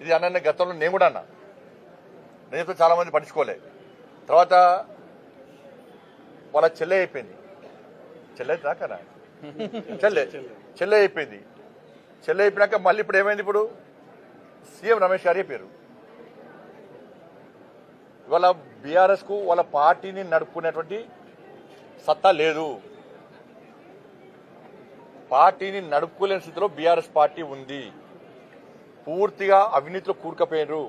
ఇది అన్న గతంలో నేను కూడా అన్నా. నేనైతే చాలా మంది పట్టించుకోలే. తర్వాత వాళ్ళ చెల్లె అయిపోయింది. చెల్లె దాకా చెల్లె. చెల్లె అయిపోయింది. చెల్లె అయిపోయినాక మళ్ళీ ఇప్పుడు ఏమైంది ఇప్పుడు? సీఎం రమేష్ గారి పేరు. ఇవాళ బీఆర్ఎస్కు వాళ్ళ పార్టీని నడుపుకునేటువంటి సత్తా లేదు. పార్టీని నడుపుకోలేని స్థితిలో బీఆర్ఎస్ పార్టీ ఉంది. పూర్తిగా అవినీతిలో కూరుకపోయినరు.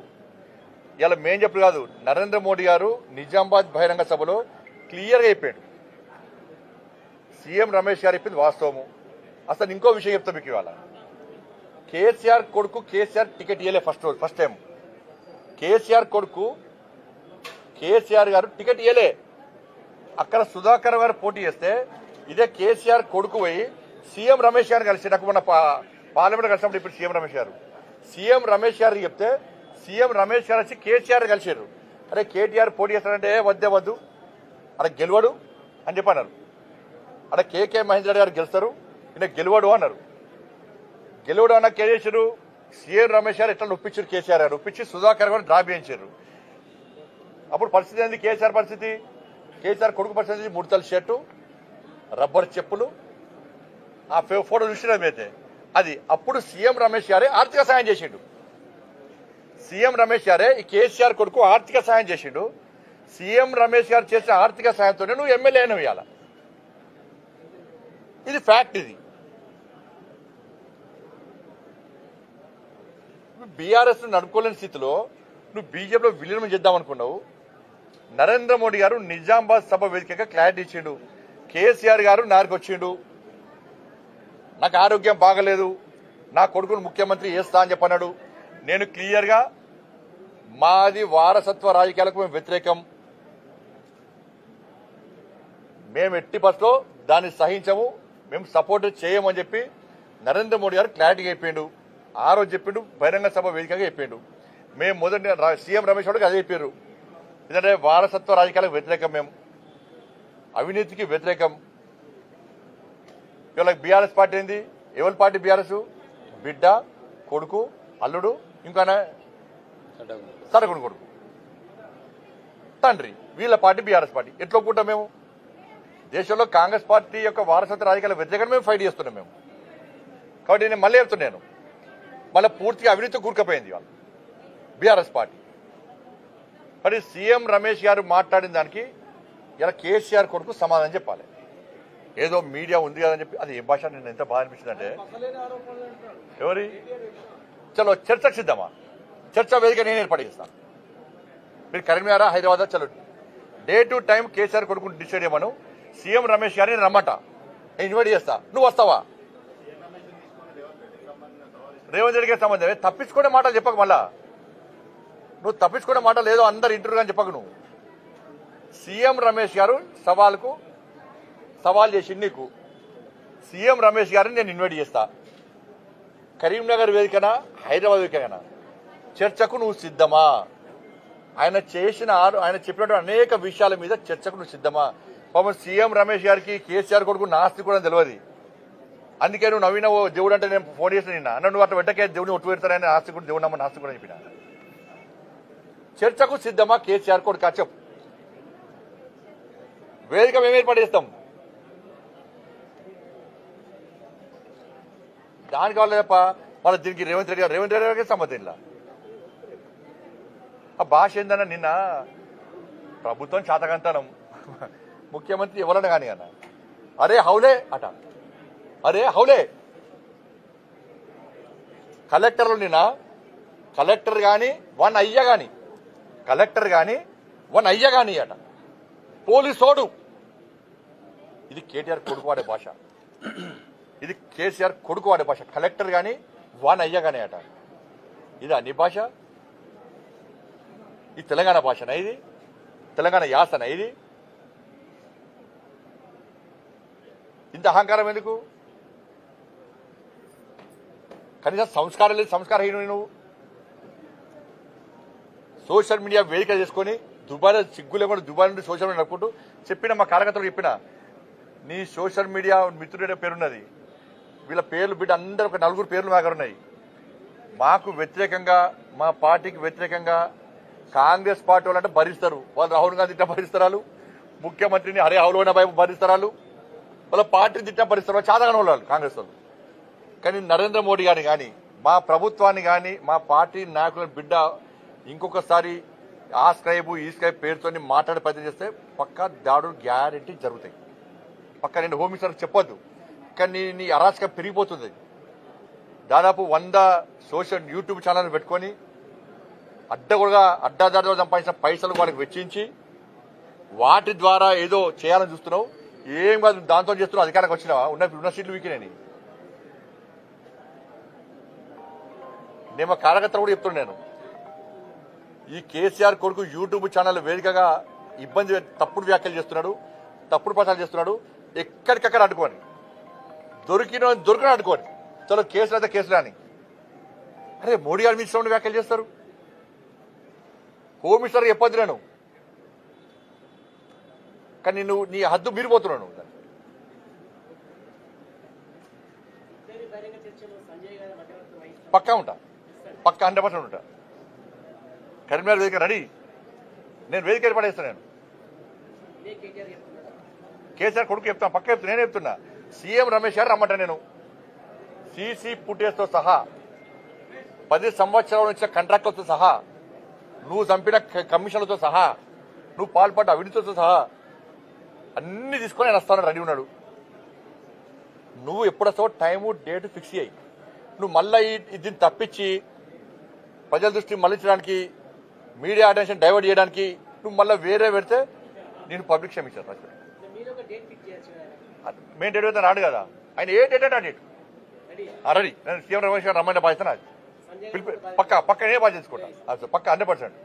ఇలా మేం చెప్పడు కాదు నరేంద్ర మోడీ గారు నిజామాబాద్ బహిరంగ సభలో క్లియర్గా చెప్పాడు. సీఎం రమేష్ గారు చెప్పింది వాస్తవము. అసలు ఇంకో విషయం చెప్తా మీకు ఇవాళ. కేసీఆర్ కొడుకు కేసీఆర్ టికెట్ ఇవ్వలే ఫస్ట్ రోజు ఫస్ట్ టైం. కేసీఆర్ కొడుకు కేసీఆర్ గారు టికెట్ ఇవ్వలే అక్కడ సుధాకర్ గారు పోటీ చేస్తే ఇదే కేసీఆర్ కొడుకు పోయి సీఎం రమేష్ గారిని కలిసి నాకు మొన్న పార్లమెంట్ కలిసినప్పుడు ఇప్పుడు సీఎం రమేష్ గారు. సీఎం రమేష్ గారికి చెప్తే సీఎం రమేష్ గారు వచ్చి కేసీఆర్ కలిసారు అరే కేటీఆర్ పోటీ చేస్తాడంటే వద్దే వద్దు. అక్కడ గెలవడు అని చెప్పి అన్నారు అక్కడ కేకే మహేంద్ర గారు గెలుస్తారు ఈయన గెలవడు అన్నారు. గెలవడు అన్న ఏం చేశారు సీఎం రమేష్ గారు ఎట్లా ఒప్పించారు కేసీఆర్ గారు? ఒప్పించి సుధాకర్ గారు డ్రాప్ చేయించారు. అప్పుడు పరిస్థితి ఏంది? కేసీఆర్ పరిస్థితి? కేసీఆర్ కొడుకు పరిస్థితి ముడతల షర్టు రబ్బర్ చెప్పులు. ఆ ఫోటో చూసినాం అయితే. అది అప్పుడు సీఎం రమేష్ గారే ఆర్థిక సాయం చేసిండు. సీఎం రమేష్ గారే ఈ కేసీఆర్ కొడుకు ఆర్థిక సాయం చేసిండు. సీఎం రమేష్ గారు చేసిన ఆర్థిక సాయంతోనే నువ్వు ఎమ్మెల్యే అయినవు ఇవాళ ఇది ఫ్యాక్ట్ ఇది. బీఆర్ఎస్ నడుపుకోలేని స్థితిలో నువ్వు బీజేపీలో విలీనం చేద్దాం అనుకున్నావు నరేంద్ర మోడీ గారు నిజామాబాద్ సభ వేదికగా క్లారిటీ ఇచ్చిండు. కేసీఆర్ గారు నారికి నాకు ఆరోగ్యం బాగలేదు నా కొడుకును ముఖ్యమంత్రి చేస్తా అని చెప్పన్నాడు. నేను క్లియర్గా మాది వారసత్వ రాజకీయాలకు మేము వ్యతిరేకం. మేము ఎట్టి బస్లో దాన్ని సహించము మేము సపోర్ట్ చేయమని చెప్పి నరేంద్ర మోడీ గారు క్లారిటీగా చెప్పిండు. ఆ రోజు చెప్పిండు బహిరంగ సభ వేదికగా చెప్పిండు. మేము మొదటి సీఎం రమేష్ గారికి అదే చెప్పారు. ఎందుకంటే వారసత్వ రాజకీయాలకు వ్యతిరేకం మేము. అవినీతికి వ్యతిరేకం. ఇవాళ బీఆర్ఎస్ పార్టీ ఏంది? ఎవరి పార్టీ బీఆర్ఎస్ బిడ్డ కొడుకు అల్లుడు ఇంకా సరకుడు కొడుకు. తండ్రి వీళ్ళ పార్టీ బీఆర్ఎస్ పార్టీ ఎట్లా ఒప్పుకుంటాం మేము? దేశంలో కాంగ్రెస్ పార్టీ యొక్క వారసత్వ రాజకీయాల వ్యతిరేకంగా మేము ఫైట్ చేస్తున్నాం మేము. కాబట్టి నేను మళ్ళీ చెప్తున్నాను మళ్ళీ పూర్తిగా అవినీతి కూరుకపోయింది వాళ్ళు బీఆర్ఎస్ పార్టీ మరి సీఎం రమేష్ గారు మాట్లాడిన దానికి ఇలా కేసీఆర్ కొడుకు సమాధానం చెప్పాలి. ఏదో మీడియా ఉంది కదని చెప్పి అది ఏ భాష నేను ఎంత బాగా అనిపించింది అంటే ఎవరి? చలో చర్చకు సిద్ధమా? చర్చ వేదిక నేను ఏర్పాటు చేస్తాను మీరు కరీంనగర్ హైదరాబాద్ చలో డే టు టైం కేసీఆర్ కొడుకు డిసైడ్ చేయమను. సీఎం రమేష్ గారిని రమ్మట. నేను ఇన్వైట్ చేస్తా. నువ్వు వస్తావా? రేవంత్ రెడ్డికి సంబంధమే తప్పించుకునే మాటలు చెప్పక మళ్ళా. నువ్వు తప్పించుకునే మాటలు ఏదో అందరు ఇంటర్వ్యూ అని చెప్పకు నువ్వు. సీఎం రమేష్ గారు సవాల్కు సవాల్ చేసింది నీకు. సీఎం రమేష్ గారిని నేను ఇన్వైట్ చేస్తా. కరీంనగర్ వేదికన హైదరాబాద్ వేదికన? చర్చకు నువ్వు సిద్ధమా? ఆయన చేసిన ఆయన చెప్పినటువంటి అనేక విషయాల మీద చర్చకు నువ్వు సిద్ధమా? పాపం సీఎం రమేష్ గారికి కేసీఆర్ కొడుకు నాస్తి కూడా తెలియదు. అందుకే నువ్వు నవీన దేవుడు అంటే నేను ఫోన్ చేసిన నిన్న. అన్న నువ్వు అట్లా వెంటకే దేవుడిని ఒట్టు పెడతానని ఆస్తి కూడా దేవుడు నమ్మ నాస్తి కూడా చెప్పిన? చర్చకు సిద్ధమా? కేసీఆర్ కొడుకు? చెప్పు. వేదిక మేము ఏర్పాటు చేస్తాం. దానికి కావాలి తప్ప వాళ్ళ దీనికి రేవంత్ రెడ్డి గారు రేవంత్ రెడ్డి గారికి సమ్మతం ఇలా. ఆ భాష ఏందన్న నిన్న ప్రభుత్వం చాతకంతనం. ముఖ్యమంత్రి ఎవరన్నా కానీ అన్న. అరే హౌలే అట. అరే హౌలే. కలెక్టర్లు నిన్న కలెక్టర్ కానీ వన్ అయ్య కానీ కలెక్టర్ కానీ వన్ అయ్య కానీ అట. పోలీసోడు. ఇది కేటీఆర్ కొడుకువాడే భాష. ఇది కేసీఆర్ కొడుకు వాడే భాష. కలెక్టర్ కానీ వాన్ అయ్య కానీ అట. ఇది అన్ని భాష. ఈ తెలంగాణ భాషనా ఇది? తెలంగాణ యాసన ఇది? ఇంత అహంకారం ఎందుకు? కనీసం సంస్కారం లేదు సంస్కారహీనుడు నువ్వు. సోషల్ మీడియా వేదిక చేసుకొని దుబాయ్ సిగ్గు లేకుండా దుబాయ్ నుండి సోషల్ మీడియా నడుపుకుంటూ చెప్పిన మా కార్యకర్తలు చెప్పిన నీ సోషల్ మీడియా మిత్రుడి పేరున్నది. వీళ్ళ పేర్లు బిడ్డ అందరూ ఒక నలుగురు పేర్లు మా దగ్గర ఉన్నాయి. మాకు వ్యతిరేకంగా మా పార్టీకి వ్యతిరేకంగా కాంగ్రెస్ పార్టీ వాళ్ళంటే భరిస్తారు. వాళ్ళు రాహుల్ గాంధీ తిట్ట భరిస్తారు ముఖ్యమంత్రిని హరే హౌలోన వైపు భరిస్తారు వాళ్ళ. పార్టీని తిట్ట భరిస్తారు చాలాగానే వాళ్ళు కాంగ్రెస్ వాళ్ళు. కానీ నరేంద్ర మోడీ గారిని కానీ మా ప్రభుత్వాన్ని కానీ మా పార్టీ నాయకులను బిడ్డ ఇంకొకసారి ఆ స్క్రైబు ఈ స్క్రైబ్ పేరుతోని మాట్లాడే ప్రయత్నం చేస్తే పక్కా దాడులు గ్యారెంటీ జరుగుతాయి. పక్క నేను హోమ్ మినిస్టర్ చెప్పొద్దు. కానీ నీ నీ అరాచకం పెరిగిపోతుంది. దాదాపు వంద సోషల్ యూట్యూబ్ ఛానల్ పెట్టుకొని అడ్డగొడగా అడ్డాదారిలో సంపాదించిన పైసలు వాళ్ళకి వెచ్చించి వాటి ద్వారా ఏదో చేయాలని చూస్తున్నావు. ఏం కాదు దాంతో చేస్తున్నావు అధికారికి వచ్చినావా? ఉన్న ఉన్న సీట్లు వీకినాయి నేను మా కార్యకర్తలు కూడా చెప్తున్నాను నేను. ఈ కేసీఆర్ కొడుకు యూట్యూబ్ ఛానల్ వేదికగా ఇబ్బంది తప్పుడు వ్యాఖ్యలు చేస్తున్నాడు తప్పుడు ప్రచారం చేస్తున్నాడు ఎక్కడికక్కడ అడ్డుకోని. దొరికిన దొరికిన అనుకోని. చలో కేసులు అయితే కేసు రాని. అరే మోడీ గారు మీ ఉండి వ్యాఖ్యలు చేస్తారు. హోమ్ మినిస్టర్ చెప్పొద్దు నేను కానీ నువ్వు నీ హద్దు మీరిపోతున్నాను పక్కా ఉంటా. పక్కా హండ్రెడ్ పర్సెంట్ ఉంటా. కరీంనగర్ వేదిక రెడీ. నేను వేదిక ఏర్పడేస్తాను నేను. కేసీఆర్ కొడుకు చెప్తాను పక్క చెప్తున్నా నేను చెప్తున్నా. సీఎం రమేష్ గారు రమ్మంట నేను. సీసీ ఫుటేజ్తో సహా పది సంవత్సరాల నుంచి కాంట్రాక్టులతో సహా నువ్వు చంపిన కమిషన్లతో సహా నువ్వు పాల్పడ్డ అవినీతితో సహా అన్ని తీసుకొని ఆయన వస్తాను రెడీ ఉన్నాడు. నువ్వు ఎప్పుడొస్తావో టైము డేట్ ఫిక్స్ అయ్యి నువ్వు మళ్ళీ దీన్ని తప్పించి ప్రజల దృష్టి మళ్ళించడానికి మీడియా అటెన్షన్ డైవర్ట్ చేయడానికి నువ్వు మళ్ళీ వేరే పెడితే నేను పబ్లిక్ క్షమించాను మెయిన్ డేట్ అయితే రాడు కదా. ఆయన ఏ డేట్ అంటే ఆ డేట్? రెడీ ఆ రెడీ నేను సీఎం రమేష్ గారు రమ్మని బాధ్యత నాది పిలిపి పక్క పక్క బాధ్యత తీసుకుంటా. పక్క హండ్రెడ్ పర్సెంట్.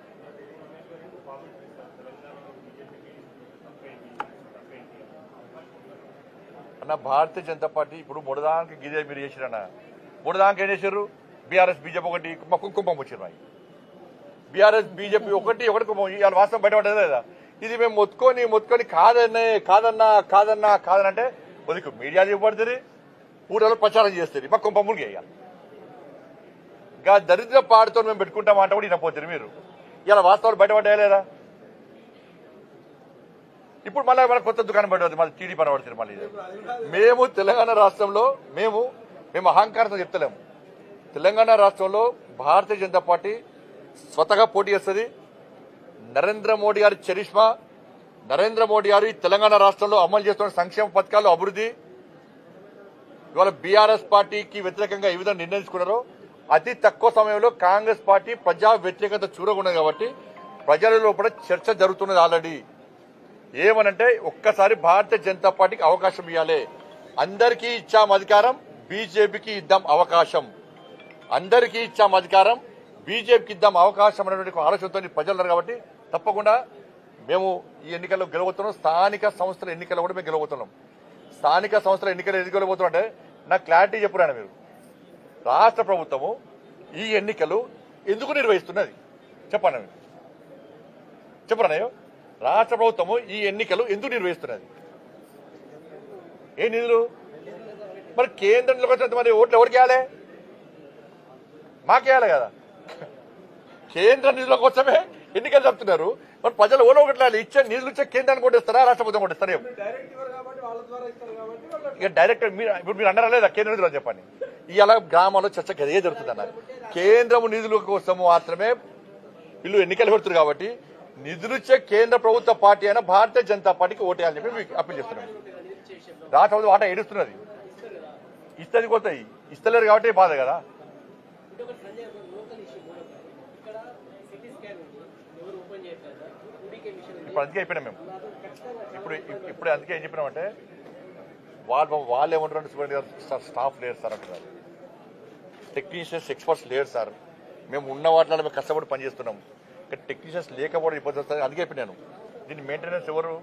అన్న భారతీయ జనతా పార్టీ ఇప్పుడు మూడదానికి గిదే మీరు చేసిరన్న. మూడదానికి ఏం చేశారు బీఆర్ఎస్ బీజేపీ ఒకటి మా కుంకుమం బీఆర్ఎస్ బీజేపీ ఒకటి ఒకటి కుంభం ఇవాళ వాస్తవం బయటపడేది లేదా? ఇది మేము మొత్తుకొని మొత్తుకొని కాదన్నే కాదన్నా కాదన్నా కాదనంటే వదిలికి మీడియా ఇవ్వబడుతుంది ఊళ్ళో ప్రచారం చేస్తుంది. మా కుంభములు చేయాలి ఇంకా దరిద్ర పాడుతో మేము పెట్టుకుంటామంటే కూడా వినపోతుంది మీరు. ఇలా వాస్తవాలు బయటపడ్డాయా లేదా? ఇప్పుడు మళ్ళీ మన కొత్త దుకాణం పడుతుంది మళ్ళీ టీడీ పడబడుతుంది మళ్ళీ ఇది. మేము తెలంగాణ రాష్ట్రంలో మేము మేము అహంకారంతో చెప్తలేము. తెలంగాణ రాష్ట్రంలో భారతీయ జనతా పార్టీ స్వతగా పోటీ చేస్తుంది నరేంద్ర మోడీ గారి చరిష్మా నరేంద్ర మోడీ గారు ఈ తెలంగాణ రాష్ట్రంలో అమలు చేస్తున్న సంక్షేమ పథకాలు అభివృద్ధి. ఇవాళ బీఆర్ఎస్ పార్టీకి వ్యతిరేకంగా ఏ విధంగా నిర్ణయించుకున్నారో అతి తక్కువ సమయంలో కాంగ్రెస్ పార్టీ ప్రజా వ్యతిరేకత చూడకున్నది కాబట్టి ప్రజల లోపల చర్చ జరుగుతున్నది ఆల్రెడీ. ఏమనంటే ఒక్కసారి భారతీయ జనతా పార్టీకి అవకాశం ఇవ్వాలి. అందరికీ ఇచ్చాం అధికారం బీజేపీకి ఇద్దాం అవకాశం. అందరికీ ఇచ్చాం అధికారం బీజేపీకి ఇద్దాం అవకాశం అనేటువంటి ఆలోచనతో ప్రజలు కాబట్టి తప్పకుండా మేము ఈ ఎన్నికల్లో గెలవబోతున్నాం. స్థానిక సంస్థల ఎన్నికల్లో కూడా మేము గెలవబోతున్నాం. స్థానిక సంస్థల ఎన్నికలు ఎందుకు గెలవబోతున్నాం అంటే నాకు క్లారిటీ చెప్పురాను మీరు. రాష్ట్ర ప్రభుత్వము ఈ ఎన్నికలు ఎందుకు నిర్వహిస్తున్నది? చెప్పండి మీరు? చెప్పరానయ్యో రాష్ట్ర ప్రభుత్వము ఈ ఎన్నికలు ఎందుకు నిర్వహిస్తున్నది? ఏ నిధులు? మరి కేంద్రంలోకి వచ్చినంత మరి ఓట్లు ఎవరికి వేయాలి? మాకేయాలి కదా. కేంద్ర నిధుల కోసమే ఎన్నికలు చెప్తున్నారు మరి ప్రజలు ఓలో ఒకటి ఇచ్చే నిధులు ఇచ్చే కేంద్రాన్ని కొట్టిస్తారా రాష్ట్ర ప్రభుత్వం కొట్టిస్తారా ఏం? ఇక డైరెక్ట్ మీరు ఇప్పుడు మీరు అన్నారా లేదా కేంద్ర నిధులు అని చెప్పండి ఇవాళ గ్రామాల్లో చర్చ అదే జరుగుతుంది అన్నారు కేంద్రము నిధుల కోసము మాత్రమే వీళ్ళు ఎన్నికలు పెడుతున్నారు కాబట్టి నిధులు ఇచ్చే కేంద్ర ప్రభుత్వ పార్టీ అయినా భారతీయ జనతా పార్టీకి ఓటేయాలని చెప్పి మీకు అప్పీల్ చేస్తున్నాం. రాష్ట్ర ప్రభుత్వం ఆట ఏడుస్తున్నది. ఇస్తుంది పోతాయి ఇస్తలేరు కాబట్టి బాధ కదా ఇంకొకటి సంజయ్ గారు లోకల్ ఇష్యూ మూడో ఇక్కడ సిటీ స్కాన్ ఉంది ఎవరు ఓపెన్ చేయట్లేదు ఊడికే మిషన్ ఉంది ఇప్పుడు అందుకే అయిపోయినాం మేము. ఇప్పుడు ఇప్పుడు అందుకే ఏం చెప్పినామంటే వాళ్ళు వాళ్ళు ఏమంటారు సుబ్రహ్మణ్య గారు సార్ స్టాఫ్ లేరు సార్ అంటున్నారు. టెక్నీషియన్స్ ఎక్స్పర్ట్స్ లేరు సార్. మేము ఉన్న వాటిలో మేము కష్టపడి పనిచేస్తున్నాం ఇక్కడ టెక్నీషియన్స్ లేకపోవడం ఇబ్బంది వస్తుంది అందుకే చెప్పినాను దీన్ని మెయింటెనెన్స్ ఎవరు?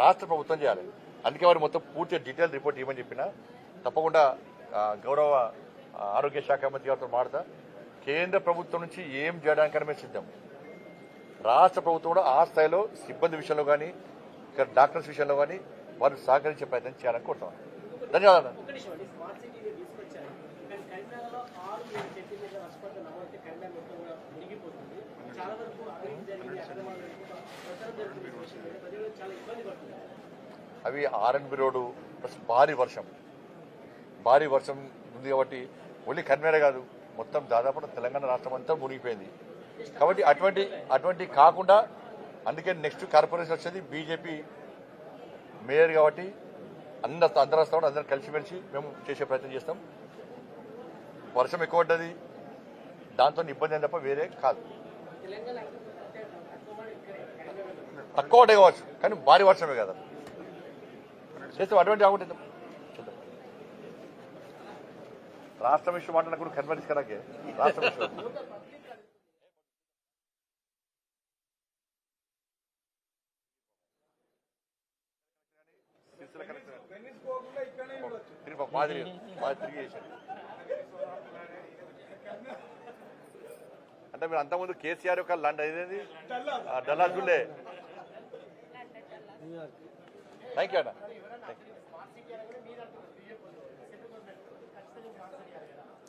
రాష్ట్ర ప్రభుత్వం చేయాలి. అందుకే వారు మొత్తం పూర్తిగా డీటెయిల్ రిపోర్ట్ ఇవ్వమని చెప్పిన తప్పకుండా గౌరవ ఆరోగ్య శాఖ మంత్రి గారితో మాడతా కేంద్ర ప్రభుత్వం నుంచి ఏం చేయడానికైనా మేము సిద్ధం. రాష్ట్ర ప్రభుత్వం కూడా ఆ స్థాయిలో సిబ్బంది విషయంలో కానీ ఇక్కడ డాక్టర్స్ విషయంలో కానీ వారు సహకరించే ప్రయత్నం చేయాలని కోరుతాం ధన్యవాదాలు. అవి ఆర్ఎన్బి రోడ్డు ప్లస్ భారీ వర్షం. భారీ వర్షం ఉంది కాబట్టి ఓన్లీ కన్వేరే కాదు మొత్తం దాదాపు తెలంగాణ రాష్ట్రం అంతా మునిగిపోయింది. కాబట్టి అటువంటి అటువంటి కాకుండా అందుకే నెక్స్ట్ కార్పొరేషన్ వచ్చేది బీజేపీ మేయర్ కాబట్టి అందరు అందరూ వస్తాం అందరం కలిసిమెలిసి మేము చేసే ప్రయత్నం చేస్తాం. వర్షం ఎక్కువ పడ్డది. దాంతో ఇబ్బంది అని తప్ప వేరే కాదు. తక్కువ మాట కావచ్చు కానీ భారీ వర్షమే కదా. చేస్తాం అటువంటి కాకుండా రాష్ట్రం విషయం మాట్లాడినప్పుడు కన్వర్స్ కరాకే రాష్ట్రం విషయం. మాదిరి మాది తిరిగి అంటే మీరు అంతకుముందు కేసీఆర్ యొక్క లండ్ ఆ, డల్లా జుల్లే థ్యాంక్ యూ అన్న.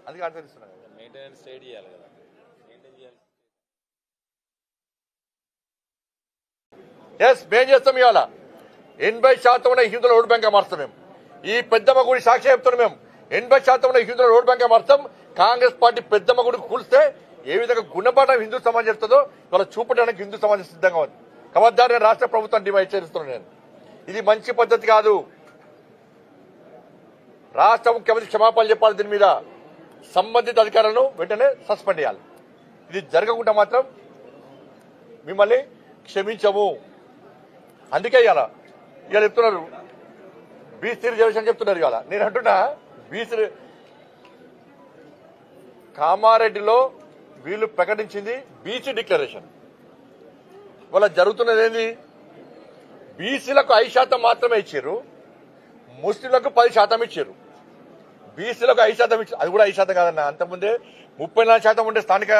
అందుకే ఆన్సర్ మెయింటెనెన్స్ చేయాలి కదా. మెయింటైన్ చేయాలి. ఎస్ మేం చేస్తాం ఇవాళ. ఎనభై శాతం ఉన్న హిందువుల ఓటు బ్యాంక్ మారుస్తాం మేము. ఈ పెద్దమ్మ గుడి సాక్షి చెప్తున్నాం మేము. ఎనభై శాతం హిందువుల రోడ్ బ్యాంక్ అర్థం? కాంగ్రెస్ పార్టీ పెద్దమ్మ గుడి కూల్స్తే ఏ విధంగా గుణపాఠం హిందూ సమాజం చెప్తుందో ఇవాళ చూపడానికి హిందూ సమాజం సిద్ధంగా ఉంది. కబద్దారు నేను రాష్ట్ర ప్రభుత్వాన్ని డిమాండ్ చేస్తున్నాను నేను. ఇది మంచి పద్ధతి కాదు. రాష్ట్ర ముఖ్యమంత్రి క్షమాపణలు చెప్పాలి దీని మీద. సంబంధిత అధికారులను వెంటనే సస్పెండ్ చేయాలి. ఇది జరగకుండా మాత్రం మిమ్మల్ని క్షమించము. అందుకే ఇలా ఇలా చెప్తున్నారు బీసీ రిజర్వేషన్ చెప్తున్నారు ఇవాళ. నేను అంటున్నా బీసీ కామారెడ్డిలో వీళ్ళు ప్రకటించింది బీసీ డిక్లరేషన్. వాళ్ళ జరుగుతున్నది ఏంది? బీసీలకు ఐదు శాతం మాత్రమే ఇచ్చారు ముస్లింలకు పది శాతం ఇచ్చారు. బీసీలకు ఐదు శాతం ఇచ్చారు. అది కూడా ఐదు శాతం కాదన్న అంతకుముందే ముప్పై నాలుగు శాతం ఉండే స్థానిక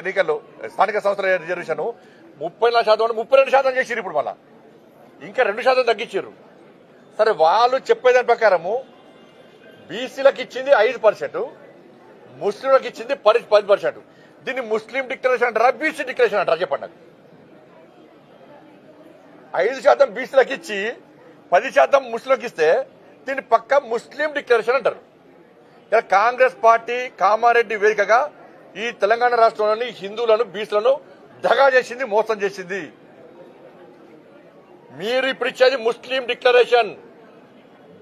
ఎన్నికల్లో స్థానిక సంస్థల రిజర్వేషన్ ముప్పై నాలుగు శాతం ఉండే ముప్పై రెండు శాతం చేసిరు ఇప్పుడు మళ్ళా. ఇంకా రెండు శాతం తగ్గించారు. సరే వాళ్ళు చెప్పేదాని ప్రకారము బీసీలకు ఇచ్చింది ఐదు పర్సెంట్ ముస్లింలకు ఇచ్చింది పది పది పర్సెంట్. దీన్ని ముస్లిం డిక్లరేషన్ అంటారా బీసీ డిక్లరేషన్ అంటారా చెప్పండి నాకు. ఐదు శాతం బీసీలకు ఇచ్చి పది శాతం ముస్లింలకు ఇస్తే దీన్ని పక్క ముస్లిం డిక్లరేషన్ అంటారు. ఇలా కాంగ్రెస్ పార్టీ కామారెడ్డి వేదికగా ఈ తెలంగాణ రాష్ట్రంలోని హిందువులను బీసీలను దగా చేసింది మోసం చేసింది. మీరు ఇప్పుడు ఇచ్చేది ముస్లిం డిక్లరేషన్.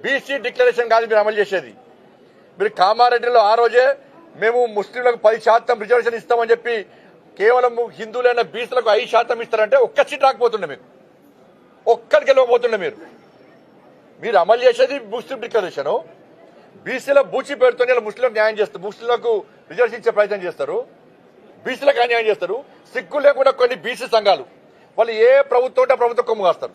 బీసీ డిక్లరేషన్ కాదు మీరు అమలు చేసేది. మీరు కామారెడ్డిలో ఆ రోజే మేము ముస్లింలకు పది శాతం రిజర్వేషన్ ఇస్తామని చెప్పి కేవలం హిందువులైన బీసీలకు ఐదు శాతం ఇస్తారంటే ఒక్క సీట్ రాకపోతుండే మీకు. ఒక్కడికి వెళ్ళకపోతుండే మీరు. మీరు అమలు చేసేది ముస్లిం డిక్లరేషన్. బీసీల బూచి పేరుతో ముస్లింలకు న్యాయం చేస్తారు ముస్లింలకు రిజర్వేషన్ ఇచ్చే ప్రయత్నం చేస్తారు. బీసీలకు అన్యాయం చేస్తారు. సిగ్గు లేకుండా కొన్ని బీసీ సంఘాలు వాళ్ళు ఏ ప్రభుత్వం ఉంటే ప్రభుత్వం కొమ్ము కాస్తారు.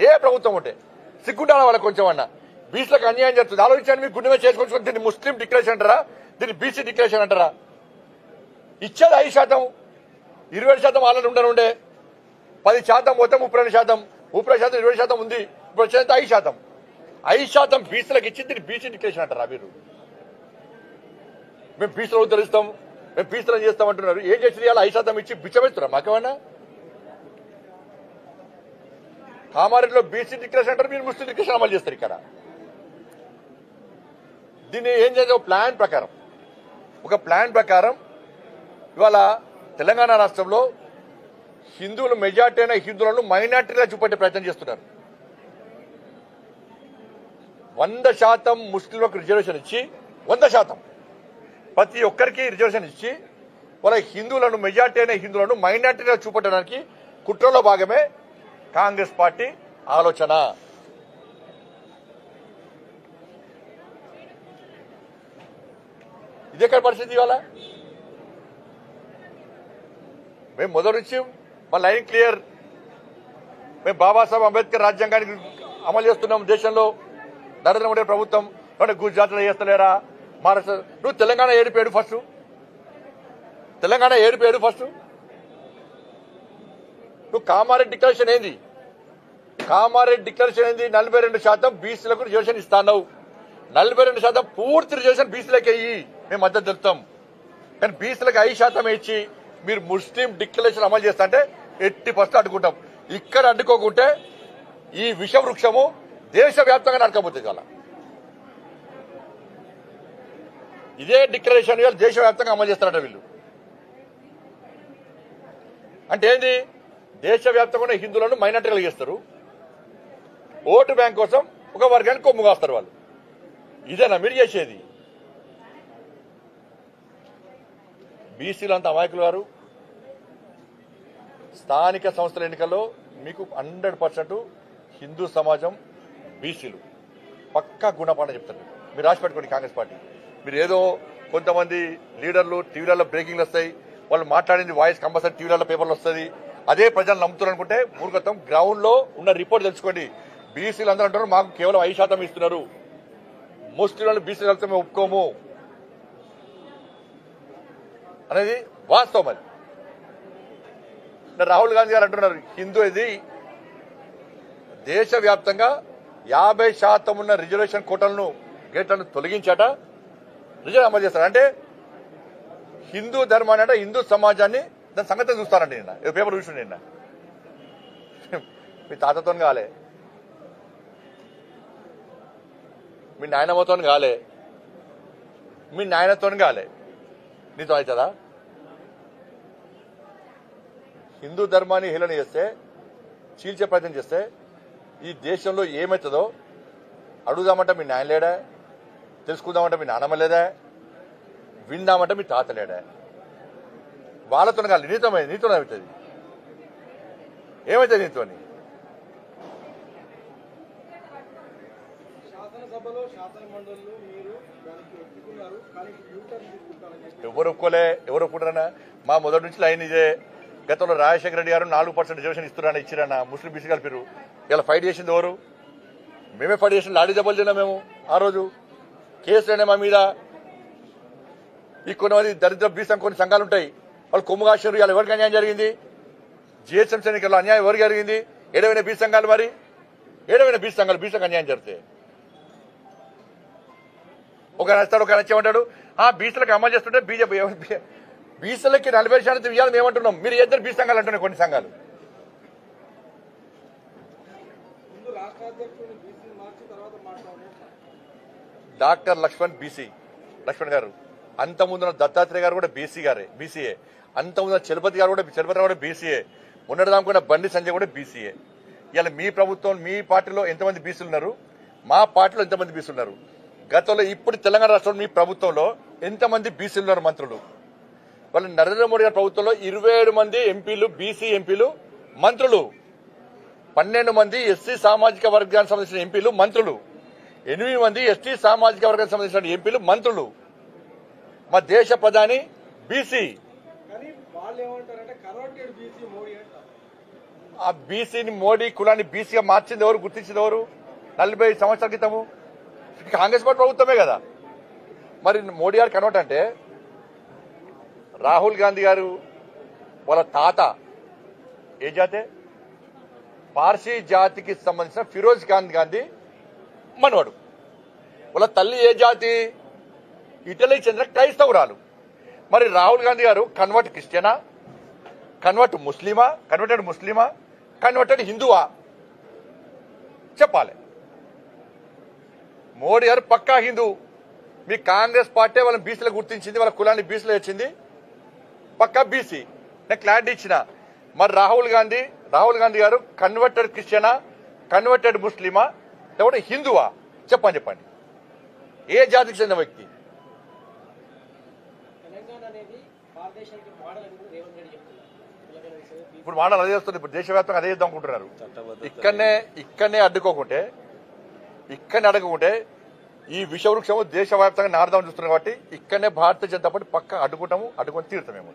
ఏ ప్రభుత్వం ఉంటే. సిగ్గుండాలి వాళ్ళకి కొంచెం అన్నా? బీసీలకు అన్యాయం చేస్తుంది ఆలోచించండి మీకు గుండె చేసుకొని దీన్ని ముస్లిం డిక్లరేషన్ అంటారా? దీన్ని బీసీ డిక్లరేషన్ అంటారా? ఇచ్చేది ఐదు శాతం ఇరవై శాతం వాళ్ళని ఉండనుండే పది శాతం మొత్తం ముప్పై రెండు శాతం ముప్పై శాతం ఇరవై శాతం ఉంది. ఇప్పుడు వచ్చేది ఐదు శాతం. ఐదు శాతం బీసీలకు ఇచ్చి దీన్ని బీసీ డిక్లరేషన్ అంటారా మీరు? మేము బీసీలో ఉద్ధరిస్తాం మేము బీసీలో చేస్తాం అంటున్నారు. ఏం చేసింది అలా ఐదు శాతం ఇచ్చి బిచ్చమెత్తురా? మాకేమన్నా? కామారెడ్డిలో బీసీ డిక్లరేషన్ అంటారు మీరు ముస్లిం డిక్లరేషన్ అమలు చేస్తారు ఇక్కడ. దీన్ని ఏం చేయాలి ఒక ప్లాన్ ప్రకారం. ఒక ప్లాన్ ప్రకారం ఇవాళ తెలంగాణ రాష్ట్రంలో హిందువులు మెజార్టీ అయిన హిందువులను మైనార్టీగా చూపెట్టే ప్రయత్నం చేస్తున్నారు. వంద శాతం ముస్లింలకు రిజర్వేషన్ ఇచ్చి వంద శాతం ప్రతి ఒక్కరికి రిజర్వేషన్ ఇచ్చి వాళ్ళ హిందువులను మెజార్టీ అయిన హిందువులను మైనార్టీగా చూపెట్టడానికి కుట్రలో భాగమే కాంగ్రెస్ పార్టీ ఆలోచన. ఇది ఎక్కడ పరిస్థితి ఇవాళ? మేము మొదటి నుంచి మా లైన్ క్లియర్. మేము బాబాసాహెబ్ అంబేద్కర్ రాజ్యాంగానికి అమలు చేస్తున్నాం దేశంలో. నరేంద్ర మోడీ ప్రభుత్వం అంటే గుజరాత్లో చేస్తలేరా? మహారాష్ట్ర నువ్వు తెలంగాణ ఏడిపోయాడు ఫస్ట్. తెలంగాణ ఏడిపోయాడు ఫస్ట్. నువ్వు కామారెడ్డి డిక్లరేషన్ ఏంది? కామారెడ్డి డిక్లరేషన్ ఏంది? నలభై రెండు శాతం బీసీలకు రిజర్వేషన్ ఇస్తాను నలభై రెండు శాతం పూర్తి రిజర్వేషన్ బీసీలకు అయ్యి మేము మద్దతు తెలుపుతాం. కానీ బీసీలకు ఐదు శాతం ఇచ్చి మీరు ముస్లిం డిక్లరేషన్ అమలు చేస్తా అంటే ఎట్టి ఫస్ట్ అడ్డుకుంటాం. ఇక్కడ అడ్డుకోకుంటే ఈ విష వృక్షము దేశవ్యాప్తంగా నడకపోతుంది కదా ఇదే డిక్లరేషన్ దేశవ్యాప్తంగా అమలు చేస్తారట వీళ్ళు. అంటే ఏంది? దేశవ్యాప్తంగా హిందువులను మైనార్టీలు చేస్తారు ఓటు బ్యాంక్ కోసం ఒక వర్గానికి కొమ్ము కాస్తారు వాళ్ళు. ఇదేనా మీరు చేసేది? బీసీలు అమాయకులు గారు స్థానిక సంస్థల ఎన్నికల్లో మీకు హండ్రెడ్ పర్సెంట్ హిందూ సమాజం బీసీలు. పక్కా గుణపాఠం చెప్తారు మీరు రాసి పెట్టుకోండి కాంగ్రెస్ పార్టీ. మీరు ఏదో కొంతమంది లీడర్లు టీవీలలో బ్రేకింగ్లు వస్తాయి. వాళ్ళు మాట్లాడింది వాయిస్ కంపల్సరీ టీవీలలో పేపర్లు వస్తుంది. అదే ప్రజలు నమ్ముతున్నారు అనుకుంటే మూర్ఖత్వం. గ్రౌండ్లో ఉన్న రిపోర్ట్ తెలుసుకోండి. బీసీలు అందరూ అంటారు మాకు కేవలం ఐదు శాతం ఇస్తున్నారు. ముస్లింలు బీసీలు వెళ్తే మేము ఒప్పుకోము. అనేది వాస్తవం అది. రాహుల్ గాంధీ గారు అంటున్నారు హిందూ ఇది దేశవ్యాప్తంగా యాభై శాతం ఉన్న రిజర్వేషన్ కోటలను గేట్లను తొలగించాట రిజర్వ్ అమలు చేస్తారు? అంటే హిందూ ధర్మాన్ని అంటే హిందూ సమాజాన్ని దాని సంగతి చూస్తారండి నిన్న. ఏదో పేపర్ చూసి నిన్న. మీ తాతతో కాలే. మీ నాయనమ్మతో కాలే. మీ నాయనతో కాలే. నీతో అవుతుందా? హిందూ ధర్మాన్ని హేళన చేస్తే చీల్చే ప్రయత్నం చేస్తే ఈ దేశంలో ఏమవుతుందో అడుగుదామంటే మీ నాయన లేడా? తెలుసుకుందామంటే మీ నానమ్మ లేదా? విందామంటే మీ తాత లేడా? వాళ్ళతో కాదు నీతో నీతో అవుతుంది. ఏమవుతుంది నీతోని? శాసనసభలో శాసన మండలిలో మీరు దానికి ఒప్పుకున్నారు కానీ యూటర్న్ తీసుకుంటారని చెప్పి ఎవరు ఒప్పుకోలే ఎవరు ఒప్పుకుంటారన్నా? మా మొదటి నుంచి లైన్ ఇదే. గతంలో రాజశేఖర రెడ్డి గారు నాలుగు పర్సెంట్ రిజర్వేషన్ ఇస్తున్నారని ఇచ్చిరన్న ముస్లిం బీసీ కలిపిరు ఇలా ఫైట్ చేసింది ఎవరు? మేమే ఫైట్ చేసిన లాడీ దెబ్బలు తిన్నాం మేము ఆ రోజు. కేసులనే మా మీద. ఈ కొంతమంది దరిద్ర బీసం కొన్ని సంఘాలు ఉంటాయి. వాళ్ళు కొమ్ము కాశారు ఇలా ఎవరికి అన్యాయం జరిగింది? జిహెచ్ఎంసీ ఎన్నికల్లో అన్యాయం ఎవరికి జరిగింది? ఏడవైన బీ సంఘాలు మరి? ఏడవైన బీ సంఘాలు బీసంగా అన్యాయం జరిగితే. ఒక నచ్చాడు ఒక నచ్చేమంటాడు ఆ బీసీలకు అమలు చేస్తుంటే బీజేపీ బీసీలకి నలభై శాతం ఇవ్వాలని ఏమంటున్నాం? మీరు ఇద్దరు బీ సంఘాలు అంటున్నాయి కొన్ని సంఘాలు. ముందు డాక్టర్ లక్ష్మణ్ బీసీ. లక్ష్మణ్ గారు అంత ముందున్న దత్తాత్రేయ గారు కూడా బీసీ గారే బీసీఏ అంత ముందున్న చలపతి గారు కూడా చలపతి కూడా బీసీఏ ఉన్నదాముకున్న బండి సంజయ్ కూడా బీసీఏ ఇలా మీ ప్రభుత్వం మీ పార్టీలో ఎంతమంది బీసీలు ఉన్నారు? మా పార్టీలో ఎంతమంది బీసీలు ఉన్నారు? గతంలో ఇప్పుడు తెలంగాణ రాష్ట్రంలో మీ ప్రభుత్వంలో ఎంతమంది బీసీలు ఉన్నారు మంత్రులు? వాళ్ళ నరేంద్ర మోడీ గారి ప్రభుత్వంలో ఇరవై ఏడు మంది ఎంపీలు బీసీ ఎంపీలు మంత్రులు. పన్నెండు మంది ఎస్సీ సామాజిక వర్గానికి సంబంధించిన ఎంపీలు మంత్రులు. ఎనిమిది మంది ఎస్టీ సామాజిక వర్గానికి సంబంధించిన ఎంపీలు మంత్రులు. మా దేశ ప్రధాని బీసీ ఆ బీసీని మోడీ కులాన్ని బీసీగా మార్చింది ఎవరు గుర్తించింది ఎవరు? నలభై సంవత్సరాల క్రితము కాంగ్రెస్ పార్టీ ప్రభుత్వమే కదా. మరి మోడీ గారు కన్వర్ట్ అంటే రాహుల్ గాంధీ గారు వాళ్ళ తాత ఏ జాతే? పార్సీ జాతికి సంబంధించిన ఫిరోజ్ ఖాన్ గాంధీ మనవడు. వాళ్ళ తల్లి ఏ జాతి? ఇటలీకి చెందిన క్రైస్తవురాలు. మరి రాహుల్ గాంధీ గారు కన్వర్ట్ క్రిస్టియనా? కన్వర్ట్ ముస్లిమా? కన్వర్టెడ్ ముస్లిమా? కన్వర్టెడ్ హిందువా? చెప్పాలి. మోడీ గారు పక్కా హిందూ. మీ కాంగ్రెస్ పార్టీ వాళ్ళని బీసీలో గుర్తించింది వాళ్ళ కులాన్ని బీసీలో వచ్చింది పక్కా బీసీ. నేను క్లారిటీ ఇచ్చిన. మరి రాహుల్ గాంధీ రాహుల్ గాంధీ గారు కన్వర్టెడ్ క్రిస్టియనా కన్వర్టెడ్ ముస్లిమా లేకపోతే హిందువా? చెప్పండి చెప్పండి. ఏ జాతికి చెందిన వ్యక్తి? తెలంగాణ అనేది భారతదేశానికి మోడల్ అని కూడా రేవంత్ రెడ్డి చెప్తున్నారు. తెలంగాణ విషయంలో ఇప్పుడు మాటలు అదే చేస్తుంది ఇప్పుడు దేశవ్యాప్తంగా అదే చేద్దాం అనుకుంటున్నారు. ఇక్కడనే ఇక్కడనే అడ్డుకోకుంటే ఇక్కడనే అడగకుంటే ఈ విషవృక్షము దేశవ్యాప్తంగా నారదాం చూస్తున్నాం కాబట్టి ఇక్కడనే భారతీయ జనతా పార్టీ పక్క అడ్డుకుంటాము అడ్డుకొని తీరుతామేమో